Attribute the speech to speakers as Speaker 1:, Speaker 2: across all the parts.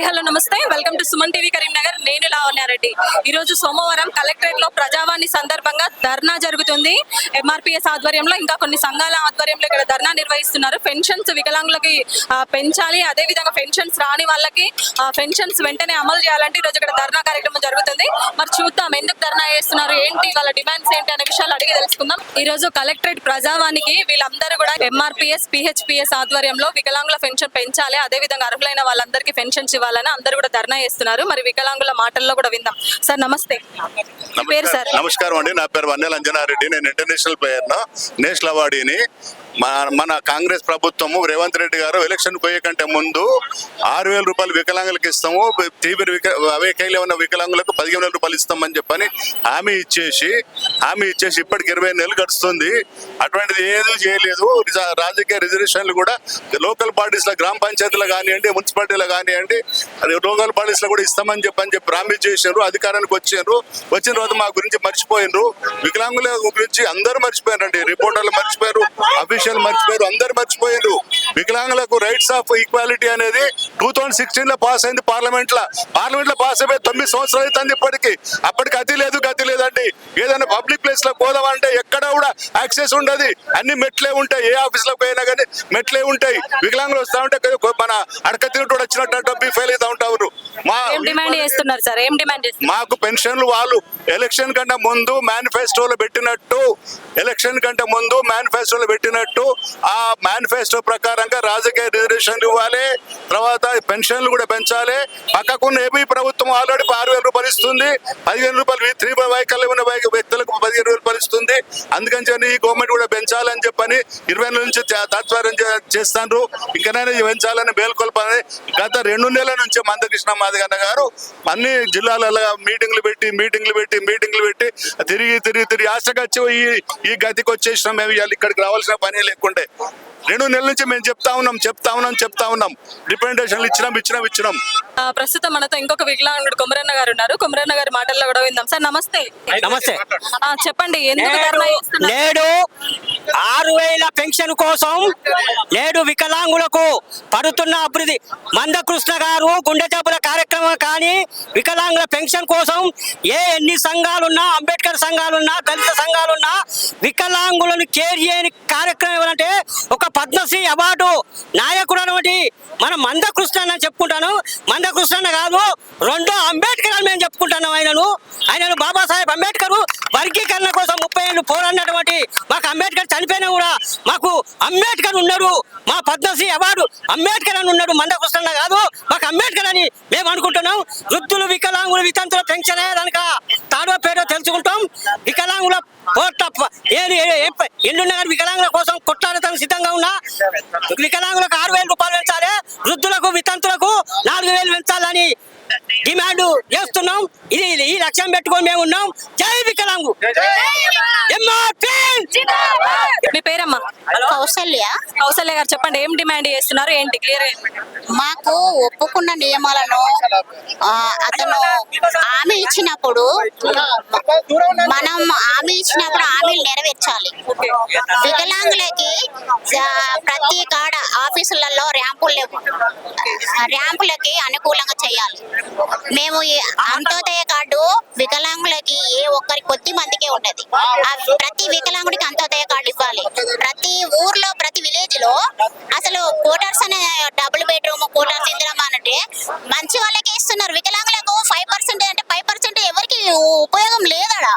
Speaker 1: Hi hello నమస్తే. Welcome to Suman TV Karimnagar. నేను లావణ్యారెడ్డి ఈ రోజు సోమవారం కలెక్టరేట్లో ప్రజావాణి సందర్భంగా ధర్నా జరుగుతుంది. ఎంఆర్పిఎస్ ఆధ్వర్యంలో ఇంకా కొన్ని సంఘాల ఆధ్వర్యంలో ఇక్కడ ధర్నా నిర్వహిస్తున్నారు. పెన్షన్స్ వికలాంగులకి పెంచాలి. అదే విధంగా పెన్షన్స్ రాని వాళ్ళకి పెన్షన్స్ వెంటనే అమలు చేయాలంటే ఈరోజు రోజు ఇక్కడ ధర్నా కార్యక్రమం జరుగుతుంది. మరి చూద్దాం ఎందుకు ధర్నా చేస్తున్నారు? ఏంటి వాళ్ళ డిమాండ్స్ ఏంటి అనే విషయాలు అడిగి తెలుసుకుందాం. ఈ రోజు కలెక్టరేట్ ప్రజావానికి వీళ్ళందరూ కూడా ఎంఆర్పిఎస్ పిహెచ్పిఎస్ ఆధ్వర్యంలో వికలాంగుల పెన్షన్ పెంచాలి. అదే విధంగా అర్హులైన వాళ్ళందరికీ పెన్షన్స్ ఇవ్వాలని అందరూ కూడా ధర్నా చేస్తున్నారు. మరి వికలాంగుల మాటల్లో కూడా విందాం. సార్ నమస్తే. పేరు సార్?
Speaker 2: నమస్కారం అండి. నా పేరు వన్నెల అంజనారెడ్డి. నేను ఇంటర్నేషనల్ ప్లేయర్ నేషనల్ అవార్డీని మన కాంగ్రెస్ ప్రభుత్వము రేవంత్ రెడ్డి గారు ఎలక్షన్ పోయే కంటే ముందు ఆరు వేల రూపాయలు వికలాంగులకు ఇస్తాము తీవ్ర విక అవైకల్యం ఉన్న వికలాంగులకు పదిహేను వేల రూపాయలు ఇస్తామని చెప్పని హామీ ఇచ్చేసి హామీ ఇచ్చేసి ఇప్పటికి ఇరవై నెలలు గడుస్తుంది. అటువంటిది ఏది చేయలేదు. రాజకీయ రిజర్వేషన్లు కూడా లోకల్ పార్టీస్లో గ్రామ పంచాయతీలో కానివ్వండి మున్సిపాలిటీలో కానివ్వండి అది లోకల్ పార్టీస్లో కూడా ఇస్తామని చెప్పని చెప్పి ప్రామిస్ చేశారు అధికారానికి వచ్చారు. వచ్చిన తర్వాత మా గురించి మర్చిపోయినరు. వికలాంగుల గురించి అందరూ మర్చిపోయారండి. రిపోర్టర్లు మర్చిపోయారు. అఫీషియల్ మర్చిపోయారు. అందరు మర్చిపోయారు. వికలాంగులకు రైట్స్ ఆఫ్ ఈక్వాలిటీ అనేది టూ థౌసండ్ సిక్స్టీన్లో పాస్ అయింది పార్లమెంట్లో పార్లమెంట్లో పాస్ అయిపోయి తొమ్మిది సంవత్సరాలు అవుతుంది ఇప్పటికి. అప్పటికి అతి లేదు గతి లేదండి. ఏదైనా పబ్లిక్ ప్లేస్లో పోదామంటే ఎక్కడ కూడా యాక్సెస్ ఉండదు. అన్ని మెట్లే ఉంటాయి. ఏ ఆఫీస్లో పోయినా కానీ మెట్లే ఉంటాయి. వికలాంగులు వస్తా ఉంటే మన అడక తిరుగుతూ వచ్చినట్టు బి ఫెయిల్ అవుతా ఉంటారు. మా మాకు పెన్షన్లు వాళ్ళు ఎలక్షన్ కంటే ముందు మేనిఫెస్టోలో పెట్టినట్టు ఎలక్షన్ కంటే ముందు మేనిఫెస్టోలో పెట్టినట్టు ఆ మేనిఫెస్టో ప్రకారంగా రాజకీయ రిజర్వేషన్లు ఇవ్వాలి. తర్వాత పెన్షన్లు కూడా పెంచాలి. పక్కకున్న ఏపీ ప్రభుత్వం ఆల్రెడీ ఆరు వేల రూపాయలు ఇస్తుంది. పదిహేను రూపాయలు త్రీ వైకల్యం ఉన్న వ్యక్తులకు పదిహేను రూపాయలు ఇస్తుంది. అందుకని చెప్పి ఈ గవర్నమెంట్ కూడా పెంచాలని చెప్పని ఇరవై నెలల నుంచి తాత్పర్యం చేస్తాండ్రు. ఇంకనైనా పెంచాలని మేల్కొల్పాలని గత రెండు నెలల నుంచి మందకృష్ణ మాదిగన్న గారు అన్ని జిల్లాలలో మీటింగ్లు పెట్టి మీటింగ్లు పెట్టి మీటింగ్లు పెట్టి తిరిగి తిరిగి తిరిగి ఆశగా వచ్చి ఈ ఈ గతికి వచ్చేసినాం మేము ఇక్కడికి రావాల్సిన పని లేకుండే. రెండు నెలల నుంచి మేము చెప్తా ఉన్నాం చెప్తా ఉన్నాం చెప్తా ఉన్నాం. రిప్రజెంటేషన్లు ఇచ్చినాం ఇచ్చినాం ఇచ్చినాం.
Speaker 1: ఆ, ప్రస్తుతం మనతో ఇంకొక వికలాంగుడు కొమరన్న గారు ఉన్నారు. కొమరన్న గారి మాటల్లో కూడా విందాం. సార్ నమస్తే.
Speaker 3: నమస్తే.
Speaker 1: చెప్పండి
Speaker 3: నేడు ఆరు వేల పెన్షన్ కోసం నేడు వికలాంగులకు పడుతున్న అభివృద్ధి. మందకృష్ణ గారు గుండె జబ్బుల కార్యక్రమం కానీ వికలాంగుల పెన్షన్ కోసం ఏ ఎన్ని సంఘాలున్నా అంబేద్కర్ సంఘాలున్నా దళిత సంఘాలున్నా వికలాంగులను కేర్ చేయని కార్యక్రమం ఏమంటే ఒక పద్మశ్రీ అవార్డు నాయకుడు అనబట్టి మన మందకృష్ణ అని చెప్పుకుంటాను. మందకృష్ణ కాదు రెండో అంబేద్కర్ అని మేము చెప్పుకుంటాను ఆయనను. ఆయనను బాబాసాహెబ్ అంబేద్కర్ వర్గీకరణ కోసం ముప్పై ఏళ్ళు పోరాడినటువంటి చనిపోయినా కూడా మాకు అంబేద్కర్ ఉన్నాడు. మా పద్మశ్రీ అవార్డు అంబేద్కర్ అని ఉన్నాడు. మందకృష్ణ కాదు మాకు అంబేద్కర్ అని మేము అనుకుంటున్నాం. వృద్ధులు వికలాంగులు వితంతుల పెన్షన్ కనుక తాడో పేడో తెలుసుకుంటాం. వికలాంగుల పోట్ల ప- ఎన్నున్నా వికలాంగుల కోసం కొట్లాడటానికి సిద్ధంగా ఉన్నా. వికలాంగులకు ఆరు వేల రూపాయలు పెంచాలి వృద్ధులకు వితంతులకు నాలుగు వేలు పెంచాలని డిమాండ్ చేస్తున్నాం. ఇది ఈ లక్ష్యం పెట్టుకొని మేము ఉన్నాం. జై వికలాంగు!
Speaker 1: మీ పేరమ్మా?
Speaker 4: కౌసల్య.
Speaker 1: కౌసల్య గారు చెప్పండి ఏం డిమాండ్ చేస్తున్నారు? ఏంటి క్లియర్
Speaker 4: మాకు ఒప్పుకున్న నియమాలను అతను హామీ ఇచ్చినప్పుడు మనం హామీ ఇచ్చినప్పుడు హామీలు నెరవేర్చాలి. వికలాంగులకి ప్రతి కాడ ఆఫీసులలో ర్యాంపులు లేవు. ర్యాంపులకి అనుకూలంగా చేయాలి. మేము అంత్యోదయ కార్డు వికలాంగులకి ఏ ఒక్కరి కొద్ది మందికే ఉంటది ప్రతి వికలాంగుడికి అంత్యోదయ కార్డు ఇవ్వాలి. ప్రతి ఊర్లో ప్రతి విలేజ్లో అసలు కోటర్స్ అనే డబుల్ బెడ్రూమ్ కోటర్స్ ఇందిరమ్మ అంటే మంచి వాళ్ళకే ఇస్తున్నారు. వికలాంగులకు ఫైవ్ పర్సెంట్ అంటే ఫైవ్ పర్సెంట్ ఎవరికి ఉపయోగం లేదడా.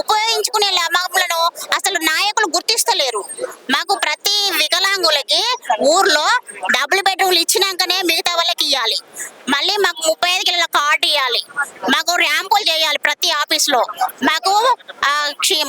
Speaker 4: ఉపయోగించుకునే లాభములను అసలు నాయకులు గుర్తిస్తలేరు. మాకు ప్రతి వికలాంగులకి ఊర్లో డబుల్ బెడ్రూమ్లు ఇచ్చినాకనే మిగతా వాళ్ళకి ఇవ్వాలి మళ్ళీ మాకు ముప్పై ఐదు కిలోల కార్డు ఇవ్వాలి మాకు ర్యాంపులు చేయాలి ప్రతి ఆఫీస్లో. మాకు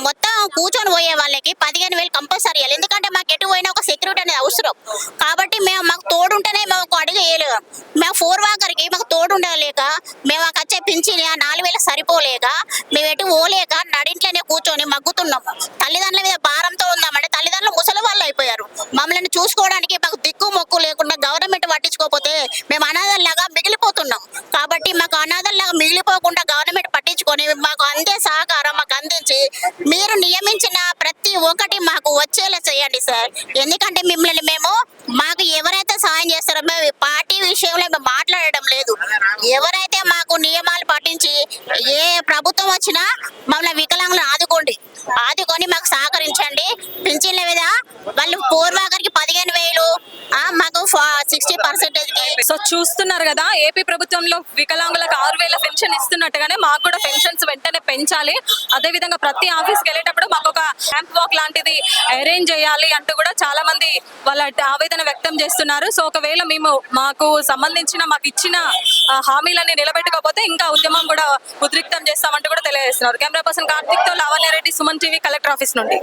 Speaker 4: మొత్తం కూర్చొని పోయే వాళ్ళకి పదిహేను వేలు కంపల్సరీ ఇవ్వాలి ఎందుకంటే మాకు ఎటు పోయినా ఒక సెక్యూరిటీ అనేది అవసరం. కాబట్టి మేము మాకు తోడుంటేనే మేము ఒక అడుగు వేయలేము. మేము ఫోర్ వాకర్కి మాకు తోడు ఉండలేక మేము మాకు వచ్చే పింఛన్ ఆ నాలుగు వేలు సరిపోలేక మేము ఎటు పోలేక నడింట్లోనే కూర్చొని మగ్గుతున్నాం. తల్లిదండ్రుల మీద భారంతో ఉందామంటే తల్లిదండ్రులు ముసలి వాళ్ళు అయిపోయారు. మమ్మల్ని చూసుకోవడానికి మాకు దిక్కు మొక్కు లేకుండా గవర్నమెంట్ పట్టించుకోకపోతే మేము అనాథల్లాగా మిగిలిపోతున్నాం. కాబట్టి మాకు అనాథల్లాగా మిగిలిపోకుండా గవర్నమెంట్ పట్టించుకొని మాకు అందే సహకారం మాకు అందించి మీరు నియమించిన ప్రతి ఒక్కటి మాకు వచ్చేలా చేయండి సార్. ఎందుకంటే మిమ్మల్ని మేము మాకు ఎవరైతే సాయం చేస్తారో మేము పార్టీ విషయంలో మేము మాట్లాడడం లేదు. ఎవరైతే మాకు నియమాలు పాటించి ఏ ప్రభుత్వం వచ్చినా మమ్మల్ని వికలాంగులను ఆదుకోండి ఆదుకొని మాకు సహకరించండి పింఛన్ల మీద వాళ్ళు పూర్వాగరికి పదిహేను వేలు ఆ, మాకు సిక్స్టీ పర్సెంటేజ్
Speaker 1: సో చూస్తున్నారు కదా ఏపీ ప్రభుత్వంలో వికలాంగులకు ఆరు వేల పెన్షన్ ఇస్తున్నట్టుగానే మాకు కూడా పెన్షన్స్ వెంటనే పెంచాలి. అదేవిధంగా ప్రతి ఆఫీస్కి వెళ్ళేటప్పుడు మాకు ఒక క్యాంప్ వాక్ లాంటిది అరేంజ్ చేయాలి అంటూ కూడా చాలా మంది వాళ్ళ ఆవేదన వ్యక్తం చేస్తున్నారు. సో ఒకవేళ మేము మాకు సంబంధించిన మాకు ఇచ్చిన హామీలన్నీ నిలబెట్టుకోకపోతే ఇంకా ఉద్యమం కూడా ఉద్రిక్తం చేస్తామంటూ కూడా తెలియజేస్తున్నారు. కెమెరా పర్సన్ కార్తిక్తో Lavanya Reddy Reddy Suman TV collector office నుండి.